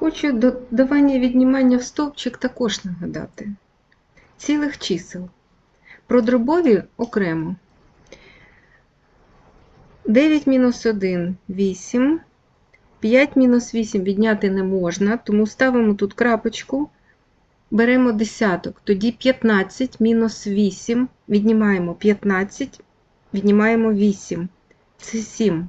Хочу додавання віднімання в стовпчик також нагадати. Цілих чисел. Про дробові окремо. 9 мінус 1 8. 5 мінус 8 відняти не можна, тому ставимо тут крапочку, беремо десяток. Тоді 15 мінус 8, віднімаємо 15, віднімаємо 8. Це 7.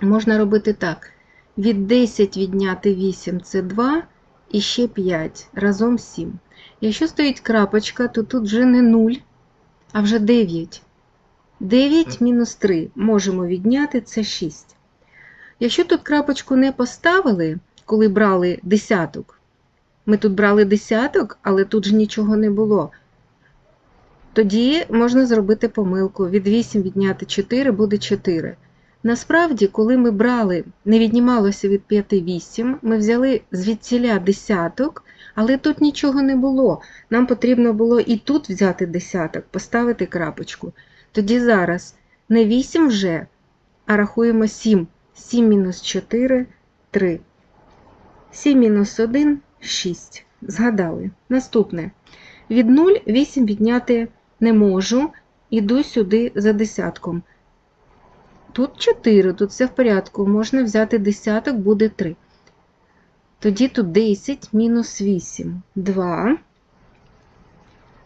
Можна робити так. Від 10 відняти 8 це 2 і ще 5, разом 7. Якщо стоїть крапочка, то тут вже не 0, а вже 9. 9 мінус 3 можемо відняти це 6. Якщо тут крапочку не поставили, коли брали десяток, ми тут брали десяток, але тут ж нічого не було. Тоді можна зробити помилку. Від 8 відняти 4 буде 4. Насправді, коли ми брали, не віднімалося від 5 8, ми взяли звідсіля десяток, але тут нічого не було. Нам потрібно було і тут взяти десяток, поставити крапочку. Тоді зараз не 8 вже, а рахуємо 7. 7 мінус 4 3. 7 мінус 1 6. Згадали. Наступне. Від 0 8 відняти не можу. Іду сюди за десятком. Тут 4, тут все в порядку. Можна взяти десяток, буде 3. Тоді тут 10 мінус 8. 2.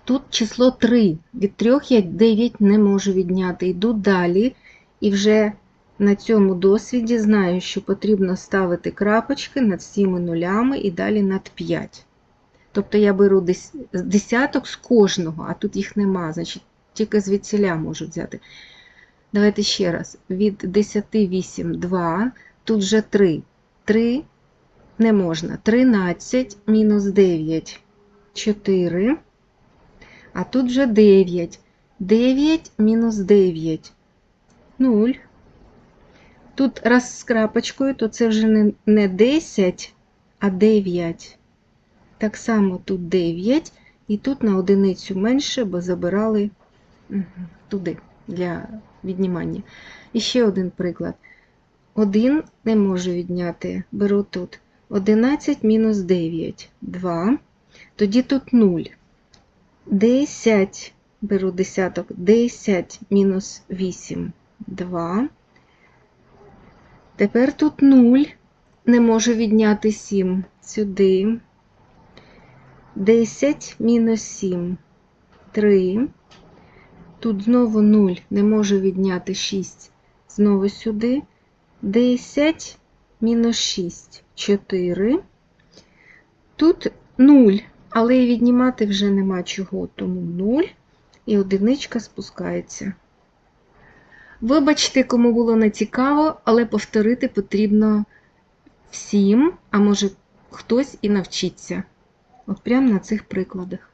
Тут число 3. Від 3 я 9 не можу відняти. Йду далі. І вже на цьому досвіді знаю, що потрібно ставити крапочки над всіми нулями і далі над 5. Тобто я беру десяток з кожного, а тут їх нема, значить тільки звідсіля можу взяти. Давайте ще раз. Від 10 8 2, тут вже 3. 3 не можна. 13 мінус 9 4. А тут вже 9. 9 мінус 9 0. Тут раз з крапочкою, то це вже не 10, а 9. Так само тут 9, і тут на одиницю менше, бо забирали туди для віднімання. І ще один приклад. 1 не можу відняти, беру тут. 11 мінус 9, 2. Тоді тут 0. 10, беру десяток, 10 мінус 8, 2. Тепер тут 0. Не можу відняти 7 сюди. 10 мінус 7, 3. Тут знову 0, не можу відняти 6, знову сюди. 10 мінус 6, 4. Тут 0, але і віднімати вже нема чого, тому 0 і одиничка спускається. Вибачте, кому було не цікаво, але повторити потрібно всім, а може хтось і навчиться. От прямо на цих прикладах.